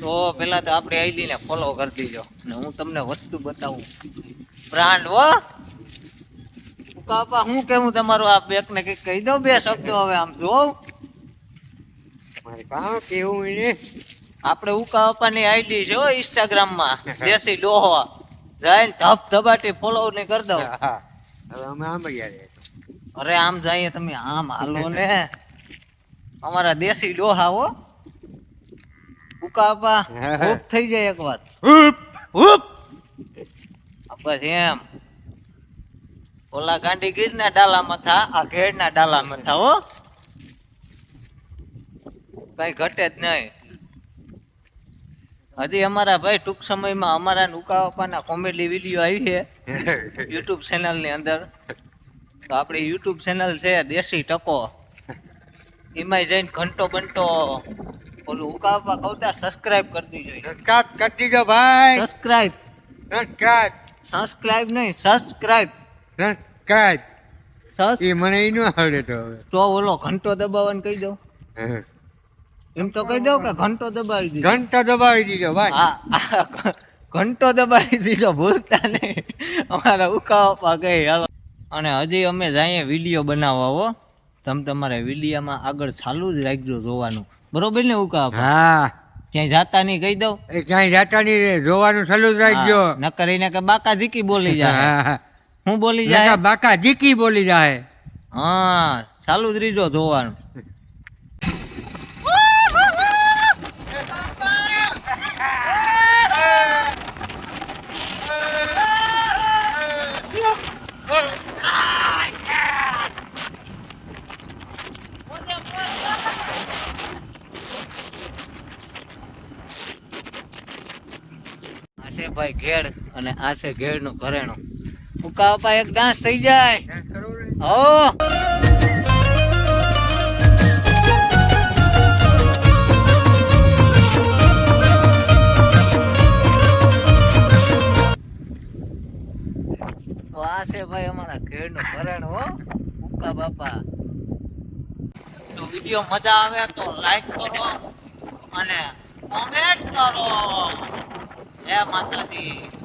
તો પેલા તો આપણે આઈડી ને ફોલો કરી દીજો. ને હું તમને વસ્તુ બતાવું. બ્રાન્ડ હો. કાપા હું કેવું તમારું આ બેક ને કંઈક કહી દો બે શબ્દો હવે આમ જોઉં મારે કામ કેવું એને? આપણે ઉકા અપાની આઈડી છે ઇન્સ્ટાગ્રામમાં દેશી ડોહો. જાય ધબ ધબાટી ફોલો ને કરી દો હવે અમે આમ ગયા અરે આમ જઈએ તમે આમ હાલો ને. અમારા દેશી ડોહા હો. ઉકા અપા થઈ જાય એકવાર હુપ આ બસ એમ. ઓલા ગાંડી ગીર ના ડાલામાં થા આ ઘેડ ના ડાલામાં થા હો. કઈ ઘટે જ નહીં. હજી અમારા ભાઈ ટૂંક સમયમાં અમારા નુકાવાપાના કોમેડી વીડિયો આવી છે. યુટ્યુબ ચેનલની અંદર. તો આપણી યુટ્યુબ ચેનલ છે દેશી ટકો. એમાં જઈને ઘંટો બંટો ઓલું ઉકા બાપા કવતા સબસ્ક્રાઇબ કરી દીજો સબસ્ક્રાઇબ કરી દીજો ભાઈ. સબસ્ક્રાઇબ સબસ્ક્રાઇબ સબસ્ક્રાઇબ નહીં સબસ્ક્રાઇબ સબસ્ક્રાઇબ સસ એ મને ઈ ન આવડે તો હવે. તો ઓલો ઘંટો દબાવવાનું કહી દઉં? એમ તો કહી દઉં કે ઘંટો દબાવી દીધો ઘંટો દબાવી દીધો ભાઈ. હા ઘંટો દબાવી દીધો ભૂલતા નહીં. અમારા ઉકાવા ગઈ હાલો. અને હજી અમે જઈએ વીડિયો બનાવવા હો. તમે તમારે વિડીયામાં આગળ ચાલુ જ રાખજો જોવાનું. બરોબર ને ઉકા હા. ક્યાંય જાતા નહીં કહી દઉં? એ ક્યાંય જાતા નહીં જોવાનું ચાલુ જ રાખજો. નકર એને કે બાકા જીકી બોલી જાય હા હું બોલી જાય બાકા જીકી બોલી જાય હા ચાલુ જ રીજો જોવાનું. છે ભાઈ ઘેડ અને આ છે ઘેડનું ઘરેણું. ઉકા બાપા એક ડાન્સ થઈ જાય. હો. આ છે ભાઈ અમારા ઘેરનું ઘરેણું હો. ઉકા બાપા. તો વીડિયો મજા આવે તો લાઈક કરો અને કોમેન્ટ કરો. જય માતાજી